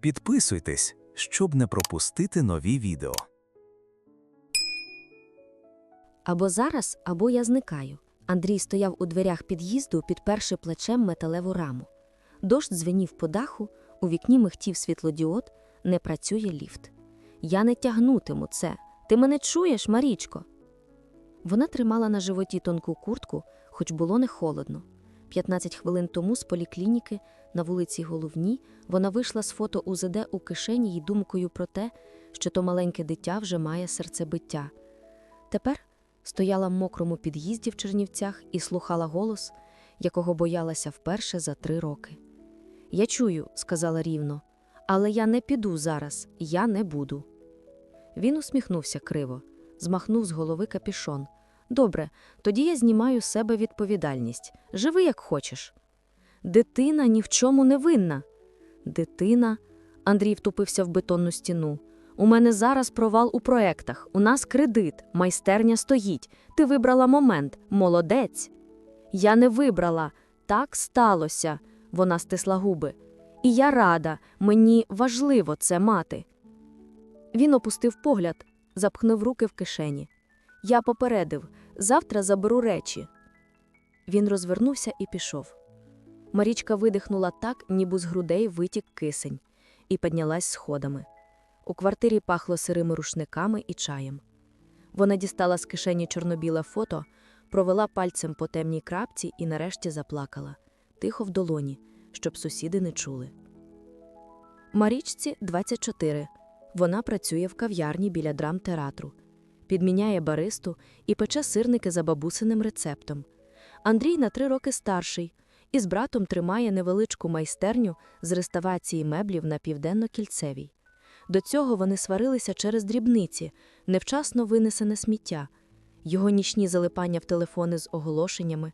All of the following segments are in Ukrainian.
Підписуйтесь, щоб не пропустити нові відео. Або зараз, або я зникаю. Андрій стояв у дверях під'їзду, підперши плечем металеву раму. Дощ дзвенів по даху, у вікні михтів світлодіод, не працює ліфт. Я не тягнутиму це. Ти мене чуєш, Марічко? Вона тримала на животі тонку куртку, хоч було не холодно. 15 хвилин тому з поліклініки на вулиці Головній вона вийшла з фото УЗД у кишені й думкою про те, що то маленьке дитя вже має серцебиття. Тепер стояла в мокрому під'їзді в Чернівцях і слухала голос, якого боялася вперше за три роки. Я чую, сказала рівно, але я не піду зараз, я не буду. Він усміхнувся криво, змахнув з голови капішон. Добре, тоді я знімаю з себе відповідальність. Живи як хочеш. Дитина ні в чому не винна. Дитина. Андрій втупився в бетонну стіну. У мене зараз провал у проектах. У нас кредит, майстерня стоїть. Ти вибрала момент. Молодець. Я не вибрала. Так сталося. Вона стисла губи. І я рада, мені важливо це мати. Він опустив погляд, запхнув руки в кишені. Я попередив завтра заберу речі. Він розвернувся і пішов. Марічка видихнула так, ніби з грудей витік кисень, і піднялась сходами. У квартирі пахло сирими рушниками і чаєм. Вона дістала з кишені чорнобіле фото, провела пальцем по темній крапці і нарешті заплакала, тихо в долоні, щоб сусіди не чули. Марічці 24. Вона працює в кав'ярні біля драмтеатру, підміняє баристу і пече сирники за бабусиним рецептом. Андрій на три роки старший і з братом тримає невеличку майстерню з реставрації меблів на південно-кільцевій. До цього вони сварилися через дрібниці, невчасно винесене сміття, його нічні залипання в телефони з оголошеннями.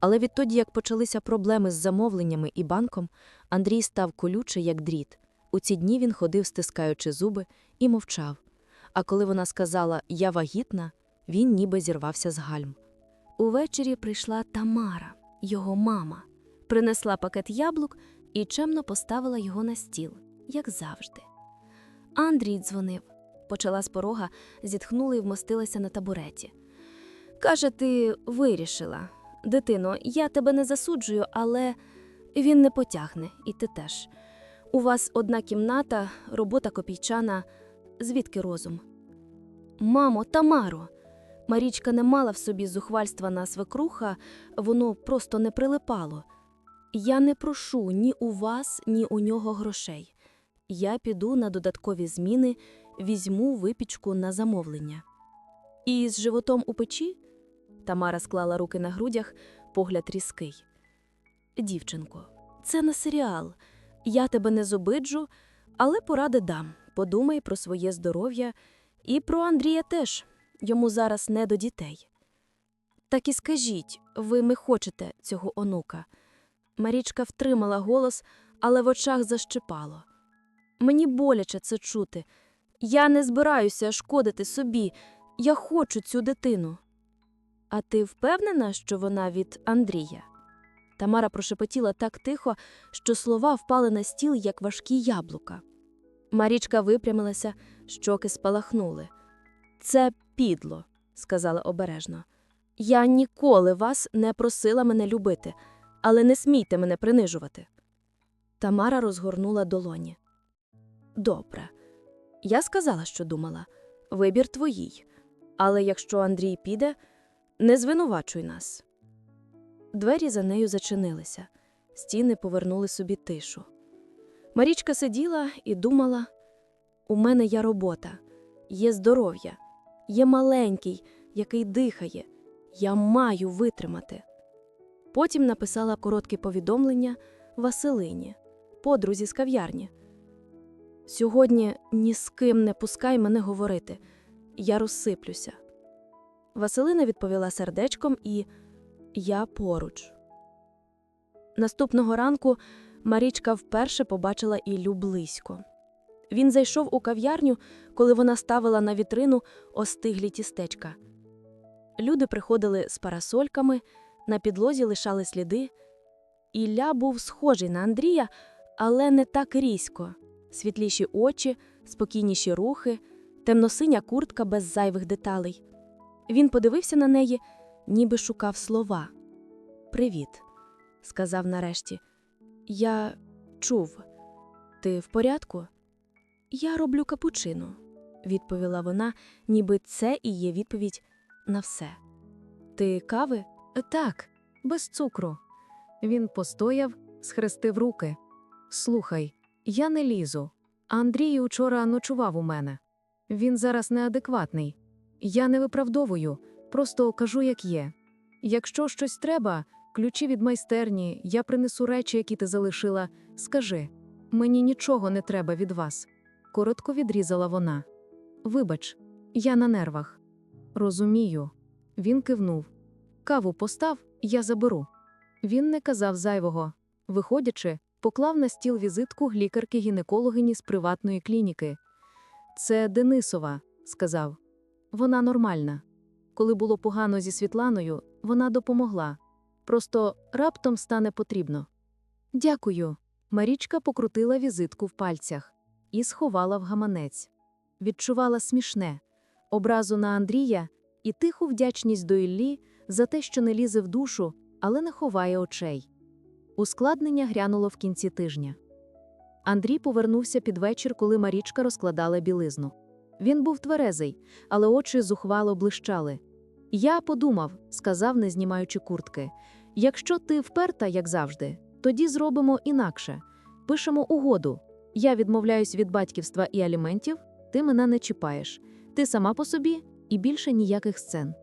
Але відтоді, як почалися проблеми з замовленнями і банком, Андрій став колючий, як дріт. У ці дні він ходив, стискаючи зуби, і мовчав. А коли вона сказала Я вагітна, він ніби зірвався з гальм. Увечері прийшла Тамара, його мама, принесла пакет яблук і чемно поставила його на стіл, як завжди. Андрій дзвонив. Почала з порога, зітхнула і вмостилася на табуреті. Каже, ти вирішила. Дитино, я тебе не засуджую, але він не потягне, і ти теж. У вас одна кімната, робота копійчана. Звідки розум? Мамо, Тамаро. Марічка не мала в собі зухвальства на свекруха, воно просто не прилипало. Я не прошу ні у вас, ні у нього грошей. Я піду на додаткові зміни, візьму випічку на замовлення. І з животом у печі? Тамара склала руки на грудях, погляд різкий. Дівчинко, це не серіал. Я тебе не зобиджу, але поради дам. Подумай про своє здоров'я і про Андрія теж. Йому зараз не до дітей. Так і скажіть, ви ми хочете цього онука. Марічка втримала голос, але в очах защипало. Мені боляче це чути. Я не збираюся шкодити собі. Я хочу цю дитину. А ти впевнена, що вона від Андрія? Тамара прошепотіла так тихо, що слова впали на стіл, як важкі яблука. Марічка випрямилася, щоки спалахнули. Це підло, сказала обережно. Я ніколи вас не просила мене любити, але не смійте мене принижувати. Тамара розгорнула долоні. Добре. Я сказала, що думала. Вибір твоїй. Але якщо Андрій піде, не звинувачуй нас. Двері за нею зачинилися, стіни повернули собі тишу. Марічка сиділа і думала: у мене є робота, є здоров'я, є маленький, який дихає. Я маю витримати. Потім написала коротке повідомлення Василині, подрузі з кав'ярні. Сьогодні ні з ким не пускай мене говорити, я розсиплюся. Василина відповіла сердечком і я поруч. Наступного ранку Марічка вперше побачила Іллю близько. Він зайшов у кав'ярню, коли вона ставила на вітрину остиглі тістечка. Люди приходили з парасольками, на підлозі лишали сліди. Ілля був схожий на Андрія, але не так різко, світліші очі, спокійніші рухи, темносиня куртка без зайвих деталей. Він подивився на неї, ніби шукав слова. Привіт, сказав нарешті. Я чув. Ти в порядку? Я роблю капучино, відповіла вона, ніби це і є відповідь на все. Ти кави? Так, без цукру. Він постояв, схрестив руки. Слухай, я не лізу. Андрій учора ночував у мене. Він зараз неадекватний. Я не виправдовую, просто кажу, як є. Якщо щось треба, ключі від майстерні, я принесу речі, які ти залишила. Скажи, мені нічого не треба від вас. Коротко відрізала вона. Вибач, я на нервах. Розумію. Він кивнув. Каву постав, я заберу. Він не казав зайвого. Виходячи, поклав на стіл візитку лікарки-гінекологині з приватної клініки. Це Денисова, сказав. Вона нормальна. Коли було погано зі Світланою, вона допомогла. Просто раптом стане потрібно. Дякую. Марічка покрутила візитку в пальцях і сховала в гаманець. Відчувала смішне образу на Андрія і тиху вдячність до Іллі за те, що не лізе в душу, але не ховає очей. Ускладнення грянуло в кінці тижня. Андрій повернувся під вечір, коли Марічка розкладала білизну. Він був тверезий, але очі зухвало блищали. Я подумав, сказав, не знімаючи куртки. Якщо ти вперта, як завжди, тоді зробимо інакше. Пишемо угоду. Я відмовляюсь від батьківства і аліментів, ти мене не чіпаєш. Ти сама по собі і більше ніяких сцен.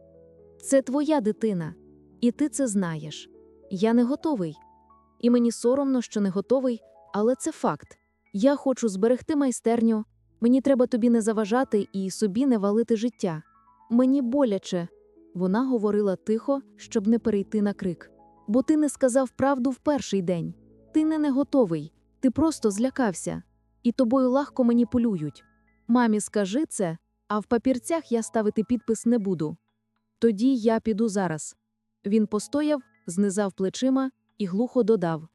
Це твоя дитина, і ти це знаєш. Я не готовий. І мені соромно, що не готовий, але це факт. Я хочу зберегти майстерню. Мені треба тобі не заважати і собі не валити життя. Мені боляче. Вона говорила тихо, щоб не перейти на крик. Бо ти не сказав правду в перший день. Ти не не готовий, ти просто злякався. І тобою легко маніпулюють. Мамі, скажи це, а в папірцях я ставити підпис не буду. Тоді я піду зараз. Він постояв, знизав плечима і глухо додав: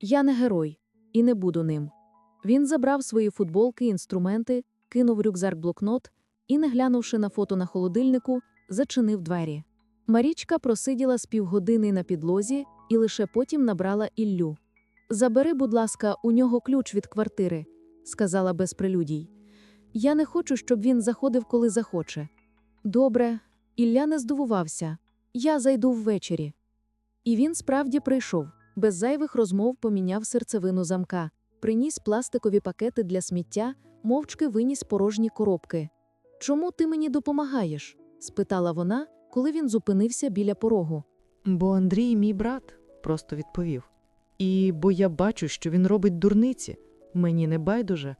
Я не герой і не буду ним. Він забрав свої футболки, інструменти, кинув рюкзак блокнот і, не глянувши на фото на холодильнику, зачинив двері. Марічка просиділа з півгодини на підлозі і лише потім набрала Іллю. Забери, будь ласка, у нього ключ від квартири, сказала без прелюдій. Я не хочу, щоб він заходив, коли захоче. Добре, Ілля не здивувався. Я зайду ввечері. І він справді прийшов, без зайвих розмов поміняв серцевину замка, приніс пластикові пакети для сміття, мовчки виніс порожні коробки. Чому ти мені допомагаєш? спитала вона, коли він зупинився біля порогу. Бо Андрій мій брат, просто відповів. І бо я бачу, що він робить дурниці, мені не байдуже.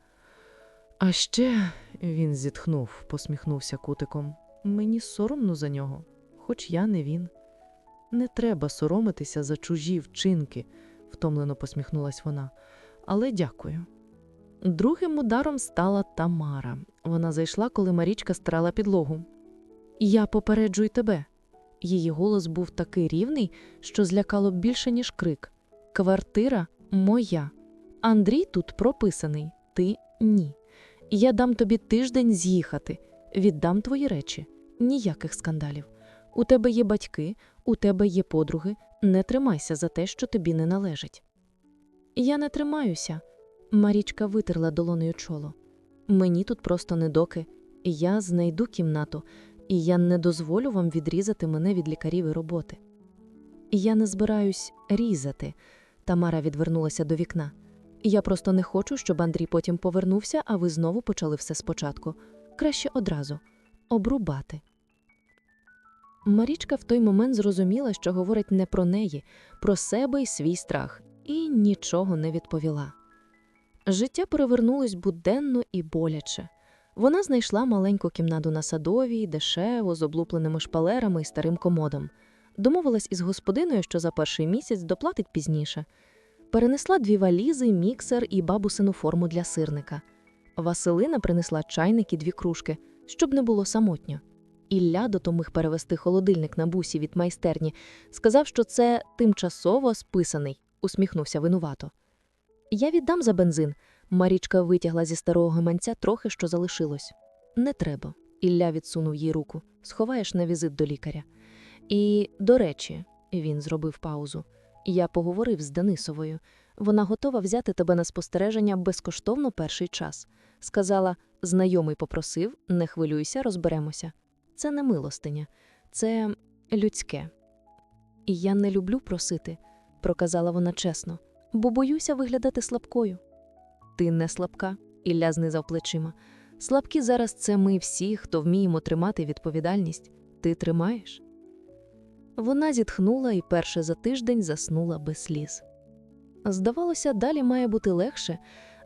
А ще він зітхнув, посміхнувся кутиком. Мені соромно за нього, хоч я не він. Не треба соромитися за чужі вчинки, втомлено посміхнулась вона. Але дякую. Другим ударом стала Тамара. Вона зайшла, коли Марічка старала підлогу. Я попереджую тебе. Її голос був такий рівний, що злякало більше, ніж крик. Квартира моя. Андрій тут прописаний, ти ні. Я дам тобі тиждень з'їхати, віддам твої речі. Ніяких скандалів. У тебе є батьки, у тебе є подруги. Не тримайся за те, що тобі не належить. Я не тримаюся. Марічка витерла долонею чоло. Мені тут просто недоки. Я знайду кімнату, і я не дозволю вам відрізати мене від лікарів і роботи. Я не збираюсь різати. Тамара відвернулася до вікна. Я просто не хочу, щоб Андрій потім повернувся, а ви знову почали все спочатку. Краще одразу обрубати. Марічка в той момент зрозуміла, що говорить не про неї, про себе і свій страх, і нічого не відповіла. Життя перевернулось буденно і боляче. Вона знайшла маленьку кімнату на садовій, дешево, з облупленими шпалерами і старим комодом. Домовилась із господиною, що за перший місяць доплатить пізніше. Перенесла дві валізи, міксер і бабусину форму для сирника. Василина принесла чайник і дві кружки, щоб не було самотньо. Ілля допоміг перевести холодильник на бусі від майстерні, сказав, що це тимчасово списаний, усміхнувся винувато. Я віддам за бензин. Марічка витягла зі старого гаманця трохи, що залишилось. Не треба. Ілля відсунув їй руку. Сховаєш на візит до лікаря. І, до речі, він зробив паузу. Я поговорив з Денисовою. Вона готова взяти тебе на спостереження безкоштовно перший час. Сказала: знайомий попросив, не хвилюйся, розберемося. Це не милостиня, це людське. І я не люблю просити, проказала вона чесно, бо боюся виглядати слабкою. Ти не слабка, Ілля знизав плечима. Слабкі зараз це ми всі, хто вміємо тримати відповідальність. Ти тримаєш? Вона зітхнула і перше за тиждень заснула без сліз. Здавалося, далі має бути легше,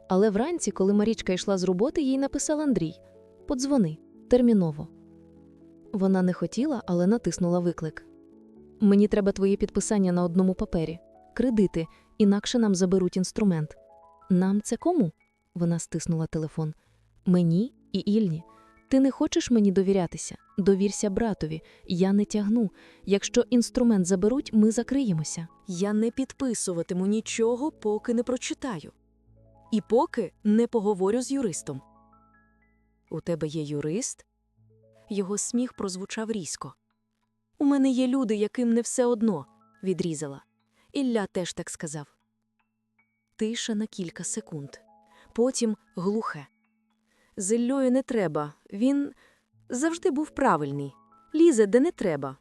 але вранці, коли Марічка йшла з роботи, їй написав Андрій Подзвони, терміново. Вона не хотіла, але натиснула виклик. Мені треба твоє підписання на одному папері, кредити, інакше нам заберуть інструмент. Нам це кому? Вона стиснула телефон. Мені і Ільні. Ти не хочеш мені довірятися? Довірся братові. Я не тягну. Якщо інструмент заберуть, ми закриємося. Я не підписуватиму нічого, поки не прочитаю. І поки не поговорю з юристом. У тебе є юрист? Його сміх прозвучав різко. У мене є люди, яким не все одно, відрізала. Ілля теж так сказав. Тиша на кілька секунд. Потім глухе. З Іллею не треба. Він завжди був правильний. Лізе, де не треба.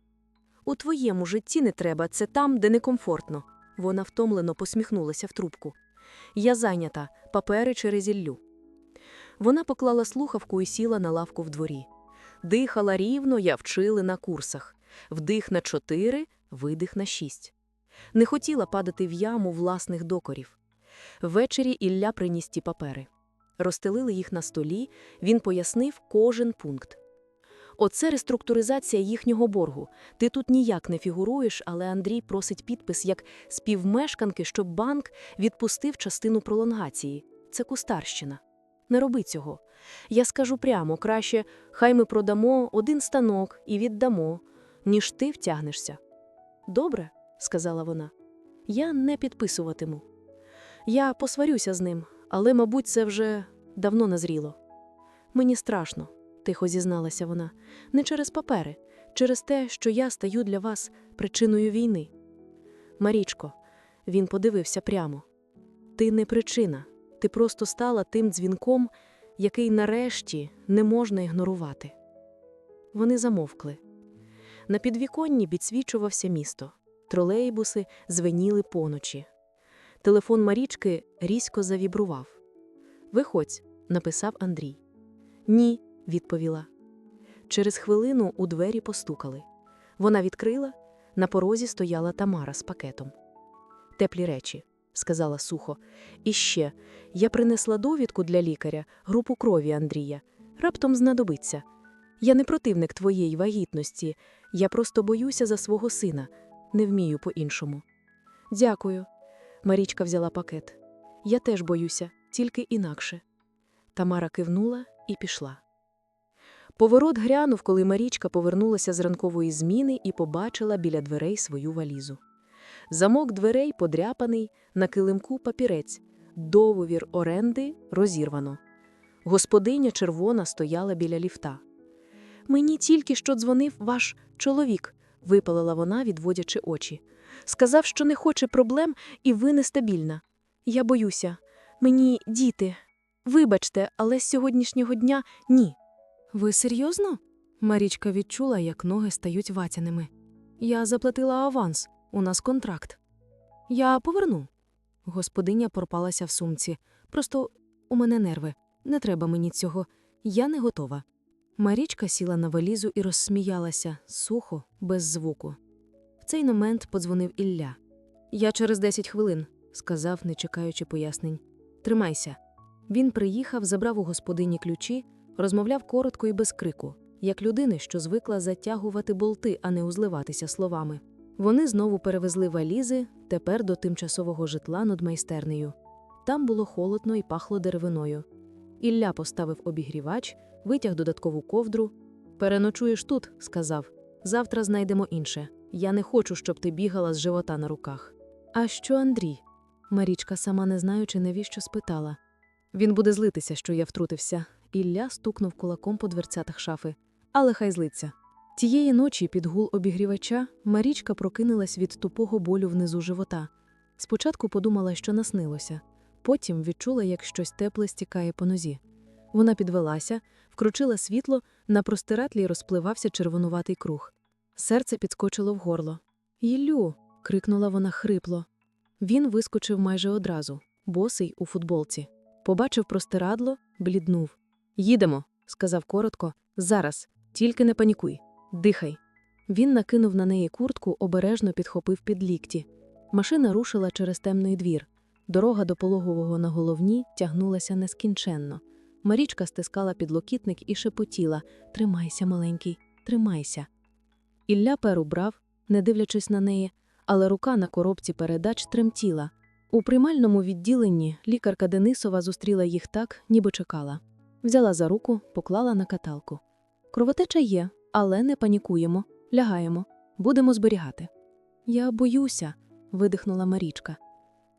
У твоєму житті не треба, це там, де некомфортно. Вона втомлено посміхнулася в трубку. Я зайнята, папери через Іллю. Вона поклала слухавку і сіла на лавку в дворі. Дихала рівно, я вчили на курсах. Вдих на чотири, видих на шість. Не хотіла падати в яму власних докорів. Ввечері Ілля приніс ті папери. Розстелили їх на столі, він пояснив кожен пункт. Оце реструктуризація їхнього боргу. Ти тут ніяк не фігуруєш, але Андрій просить підпис як співмешканки, щоб банк відпустив частину пролонгації. Це кустарщина. Не роби цього. Я скажу прямо, краще, хай ми продамо один станок і віддамо, ніж ти втягнешся. Добре, сказала вона. Я не підписуватиму. Я посварюся з ним, але, мабуть, це вже давно назріло. Мені страшно, тихо зізналася вона, не через папери, через те, що я стаю для вас причиною війни. Марічко, він подивився прямо. Ти не причина, ти просто стала тим дзвінком, який нарешті не можна ігнорувати. Вони замовкли. На підвіконні підсвічувався місто. Тролейбуси звеніли поночі. Телефон Марічки різко завібрував. Виходь, написав Андрій. Ні, відповіла. Через хвилину у двері постукали. Вона відкрила, на порозі стояла Тамара з пакетом. Теплі речі, сказала сухо. І ще, я принесла довідку для лікаря, групу крові Андрія. Раптом знадобиться. Я не противник твоєї вагітності, я просто боюся за свого сина, не вмію по-іншому. Дякую. Марічка взяла пакет. Я теж боюся, тільки інакше. Тамара кивнула і пішла. Поворот грянув, коли Марічка повернулася з ранкової зміни і побачила біля дверей свою валізу. Замок дверей подряпаний, на килимку папірець, договір оренди розірвано. Господиня червона стояла біля ліфта. Мені тільки що дзвонив ваш чоловік, випалила вона, відводячи очі. Сказав, що не хоче проблем і ви нестабільна. Я боюся. Мені діти. Вибачте, але з сьогоднішнього дня ні. Ви серйозно? Марічка відчула, як ноги стають ватяними. Я заплатила аванс, у нас контракт. Я поверну. Господиня порпалася в сумці. Просто у мене нерви. Не треба мені цього. Я не готова. Марічка сіла на валізу і розсміялася сухо, без звуку. В цей момент подзвонив Ілля. Я через 10 хвилин, сказав, не чекаючи пояснень. Тримайся. Він приїхав, забрав у господині ключі, розмовляв коротко і без крику, як людини, що звикла затягувати болти, а не узливатися словами. Вони знову перевезли валізи, тепер до тимчасового житла над майстернею. Там було холодно і пахло деревиною. Ілля поставив обігрівач, витяг додаткову ковдру. Переночуєш тут, сказав. Завтра знайдемо інше. Я не хочу, щоб ти бігала з живота на руках. А що Андрій? Марічка, сама не знаючи, навіщо спитала. Він буде злитися, що я втрутився. Ілля стукнув кулаком по дверцятах шафи. Але хай злиться. Тієї ночі під гул обігрівача Марічка прокинулась від тупого болю внизу живота. Спочатку подумала, що наснилося, потім відчула, як щось тепле стікає по нозі. Вона підвелася, вкручила світло, на простиратлі розпливався червонуватий круг. Серце підскочило в горло. Іллю. крикнула вона хрипло. Він вискочив майже одразу, босий у футболці. Побачив простирадло, бліднув. Їдемо, сказав коротко. Зараз, тільки не панікуй. Дихай. Він накинув на неї куртку, обережно підхопив під лікті. Машина рушила через темний двір. Дорога до пологового на головні тягнулася нескінченно. Марічка стискала підлокітник і шепотіла Тримайся, маленький, тримайся. Ілля перу брав, не дивлячись на неї, але рука на коробці передач тремтіла. У приймальному відділенні лікарка Денисова зустріла їх так, ніби чекала. Взяла за руку, поклала на каталку. Кровотеча є, але не панікуємо, лягаємо, будемо зберігати. Я боюся, видихнула Марічка.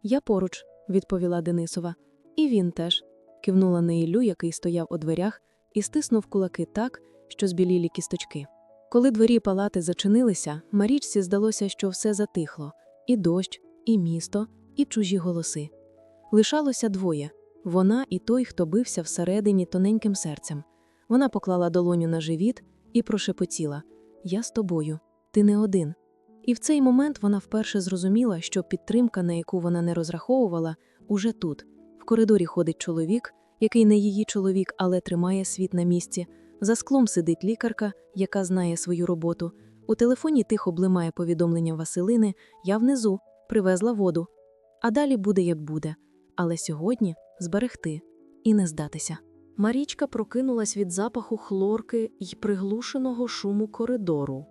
Я поруч, відповіла Денисова. І він теж, кивнула на Іллю, який стояв у дверях, і стиснув кулаки так, що збілілі кісточки. Коли двері палати зачинилися, Марічці здалося, що все затихло і дощ, і місто, і чужі голоси. Лишалося двоє вона і той, хто бився всередині тоненьким серцем. Вона поклала долоню на живіт і прошепотіла Я з тобою, ти не один. І в цей момент вона вперше зрозуміла, що підтримка, на яку вона не розраховувала, уже тут. В коридорі ходить чоловік, який не її чоловік, але тримає світ на місці. За склом сидить лікарка, яка знає свою роботу. У телефоні тихо блимає повідомлення Василини Я внизу, привезла воду. А далі буде, як буде. Але сьогодні зберегти і не здатися. Марічка прокинулась від запаху хлорки й приглушеного шуму коридору.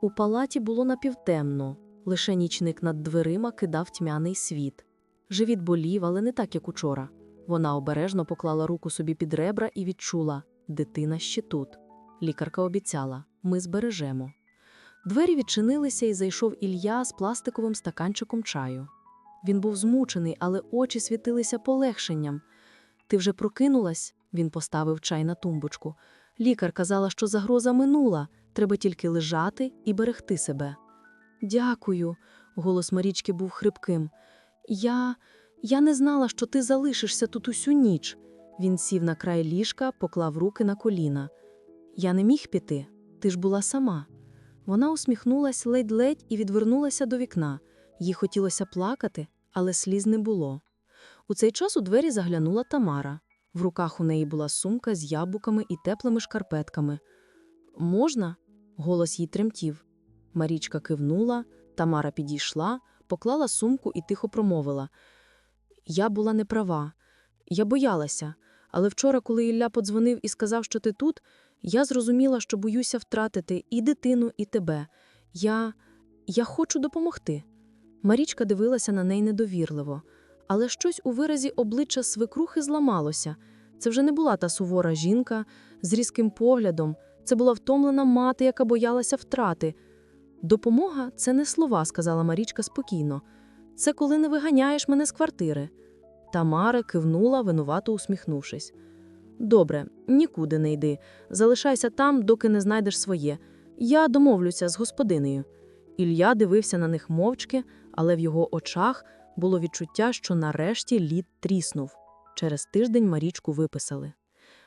У палаті було напівтемно, лише нічник над дверима кидав тьмяний світ. Живіт болів, але не так, як учора. Вона обережно поклала руку собі під ребра і відчула дитина ще тут. Лікарка обіцяла ми збережемо. Двері відчинилися і зайшов Ілля з пластиковим стаканчиком чаю. Він був змучений, але очі світилися полегшенням. Ти вже прокинулась? Він поставив чай на тумбочку. Лікар казала, що загроза минула, треба тільки лежати і берегти себе. Дякую, голос Марічки був хрипким. Я. я не знала, що ти залишишся тут усю ніч. Він сів на край ліжка, поклав руки на коліна. Я не міг піти, ти ж була сама. Вона усміхнулась ледь-ледь і відвернулася до вікна. Їй хотілося плакати, але сліз не було. У цей час у двері заглянула Тамара. В руках у неї була сумка з яблуками і теплими шкарпетками. Можна? Голос їй тремтів. Марічка кивнула, Тамара підійшла, поклала сумку і тихо промовила. Я була не права. Я боялася. Але вчора, коли Ілля подзвонив і сказав, що ти тут, я зрозуміла, що боюся втратити і дитину, і тебе. Я. я хочу допомогти. Марічка дивилася на неї недовірливо, але щось у виразі обличчя свекрухи зламалося. Це вже не була та сувора жінка з різким поглядом, це була втомлена мати, яка боялася втрати. Допомога це не слова, сказала Марічка спокійно. Це коли не виганяєш мене з квартири. Тамара кивнула, винувато усміхнувшись. Добре, нікуди не йди. Залишайся там, доки не знайдеш своє. Я домовлюся з господинею. Ілля дивився на них мовчки, але в його очах було відчуття, що нарешті лід тріснув. Через тиждень Марічку виписали.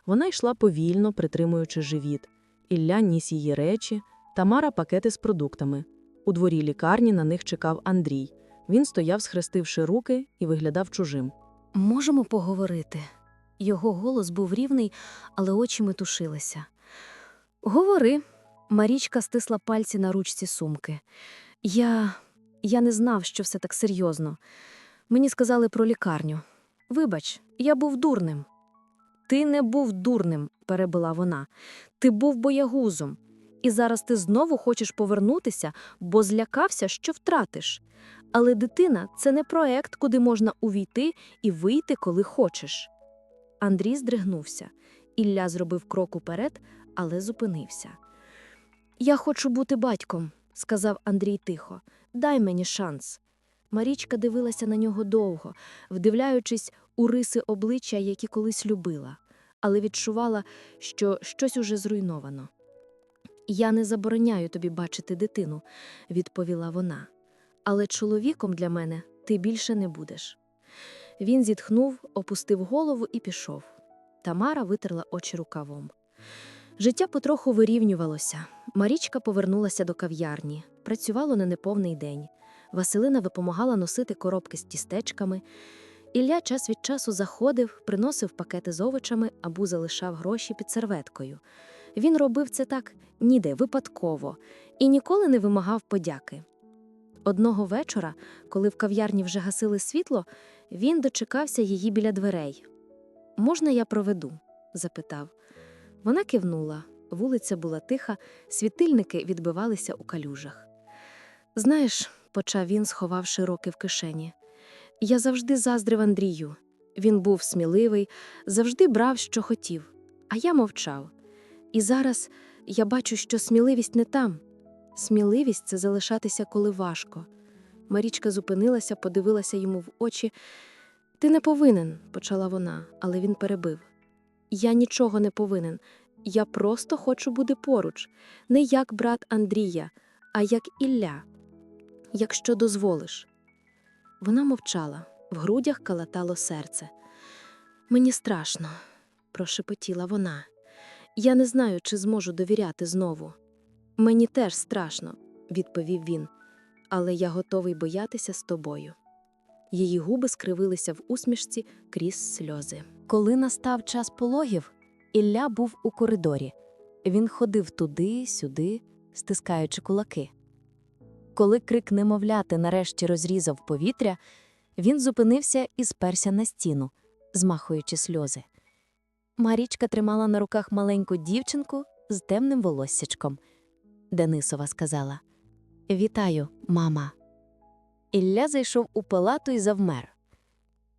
Вона йшла повільно, притримуючи живіт. Ілля ніс її речі, Тамара пакети з продуктами. У дворі лікарні на них чекав Андрій. Він стояв, схрестивши руки, і виглядав чужим. Можемо поговорити. Його голос був рівний, але очі метушилися. Говори. Марічка стисла пальці на ручці сумки. Я. я не знав, що все так серйозно. Мені сказали про лікарню. Вибач, я був дурним. Ти не був дурним, перебила вона. Ти був боягузом. І зараз ти знову хочеш повернутися, бо злякався, що втратиш. Але дитина це не проект, куди можна увійти і вийти, коли хочеш. Андрій здригнувся. Ілля зробив крок уперед, але зупинився. Я хочу бути батьком, сказав Андрій тихо. Дай мені шанс. Марічка дивилася на нього довго, вдивляючись у риси обличчя, які колись любила, але відчувала, що щось уже зруйновано. Я не забороняю тобі бачити дитину, відповіла вона. Але чоловіком для мене ти більше не будеш. Він зітхнув, опустив голову і пішов. Тамара витерла очі рукавом. Життя потроху вирівнювалося. Марічка повернулася до кав'ярні. Працювало на неповний день. Василина допомагала носити коробки з тістечками. Ілля час від часу заходив, приносив пакети з овочами або залишав гроші під серветкою. Він робив це так ніде випадково і ніколи не вимагав подяки. Одного вечора, коли в кав'ярні вже гасили світло, він дочекався її біля дверей. Можна я проведу? запитав. Вона кивнула. Вулиця була тиха, світильники відбивалися у калюжах. Знаєш, почав він, сховавши руки в кишені. Я завжди заздрив Андрію. Він був сміливий, завжди брав, що хотів, а я мовчав. І зараз я бачу, що сміливість не там. Сміливість це залишатися, коли важко. Марічка зупинилася, подивилася йому в очі. Ти не повинен, почала вона, але він перебив. Я нічого не повинен. Я просто хочу бути поруч, не як брат Андрія, а як Ілля. Якщо дозволиш. Вона мовчала, в грудях калатало серце. Мені страшно, прошепотіла вона. Я не знаю, чи зможу довіряти знову. Мені теж страшно, відповів він, але я готовий боятися з тобою. Її губи скривилися в усмішці крізь сльози. Коли настав час пологів, Ілля був у коридорі. Він ходив туди-сюди, стискаючи кулаки. Коли крик немовляти нарешті розрізав повітря, він зупинився і сперся на стіну, змахуючи сльози. Марічка тримала на руках маленьку дівчинку з темним волоссячком. Денисова сказала: Вітаю, мама. Ілля зайшов у палату і завмер.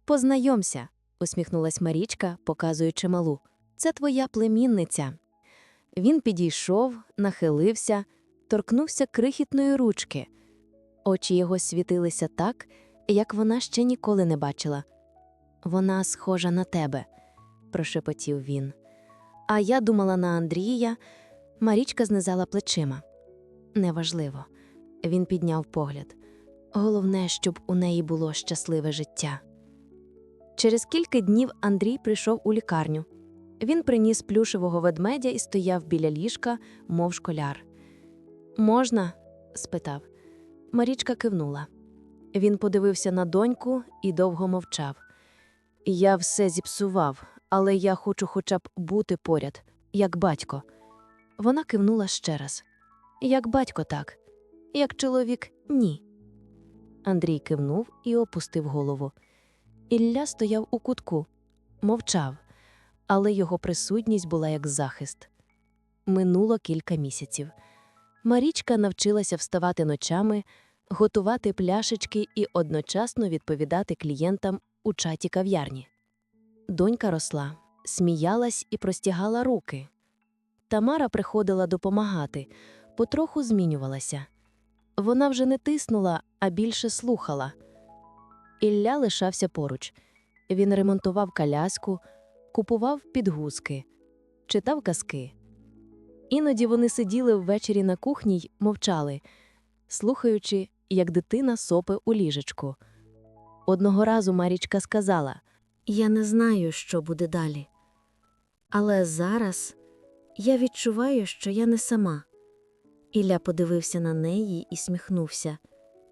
Познайомся, усміхнулась Марічка, показуючи малу. Це твоя племінниця. Він підійшов, нахилився, торкнувся крихітної ручки. Очі його світилися так, як вона ще ніколи не бачила. Вона схожа на тебе, прошепотів він. А я думала на Андрія. Марічка знизала плечима. Неважливо. Він підняв погляд. Головне, щоб у неї було щасливе життя. Через кілька днів Андрій прийшов у лікарню. Він приніс плюшевого ведмедя і стояв біля ліжка, мов школяр. Можна? спитав. Марічка кивнула. Він подивився на доньку і довго мовчав. Я все зіпсував, але я хочу хоча б бути поряд, як батько. Вона кивнула ще раз. Як батько, так, як чоловік ні. Андрій кивнув і опустив голову. Ілля стояв у кутку, мовчав, але його присутність була як захист. Минуло кілька місяців. Марічка навчилася вставати ночами, готувати пляшечки і одночасно відповідати клієнтам у чаті кав'ярні. Донька росла, сміялась і простягала руки. Тамара приходила допомагати, потроху змінювалася. Вона вже не тиснула, а більше слухала. Ілля лишався поруч. Він ремонтував коляску, купував підгузки, читав казки. Іноді вони сиділи ввечері на кухні й мовчали, слухаючи, як дитина сопе у ліжечку. Одного разу Марічка сказала: Я не знаю, що буде далі. Але зараз я відчуваю, що я не сама. Ілля подивився на неї і сміхнувся.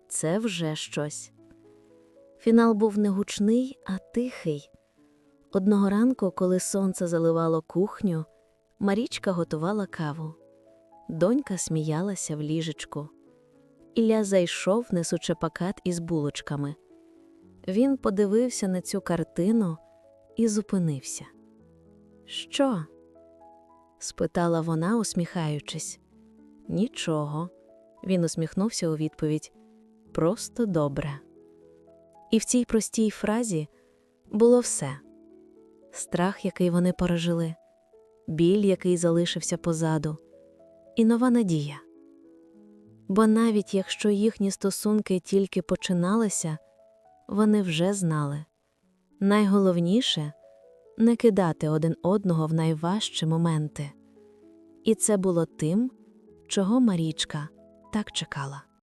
Це вже щось. Фінал був не гучний, а тихий. Одного ранку, коли сонце заливало кухню, Марічка готувала каву. Донька сміялася в ліжечку. Ілля зайшов, несучи пакет із булочками. Він подивився на цю картину і зупинився. Що? спитала вона, усміхаючись. Нічого. Він усміхнувся у відповідь. Просто добре. І в цій простій фразі було все страх, який вони пережили, біль, який залишився позаду, і нова надія. Бо навіть якщо їхні стосунки тільки починалися, вони вже знали Найголовніше не кидати один одного в найважчі моменти. І це було тим, чого Марічка так чекала.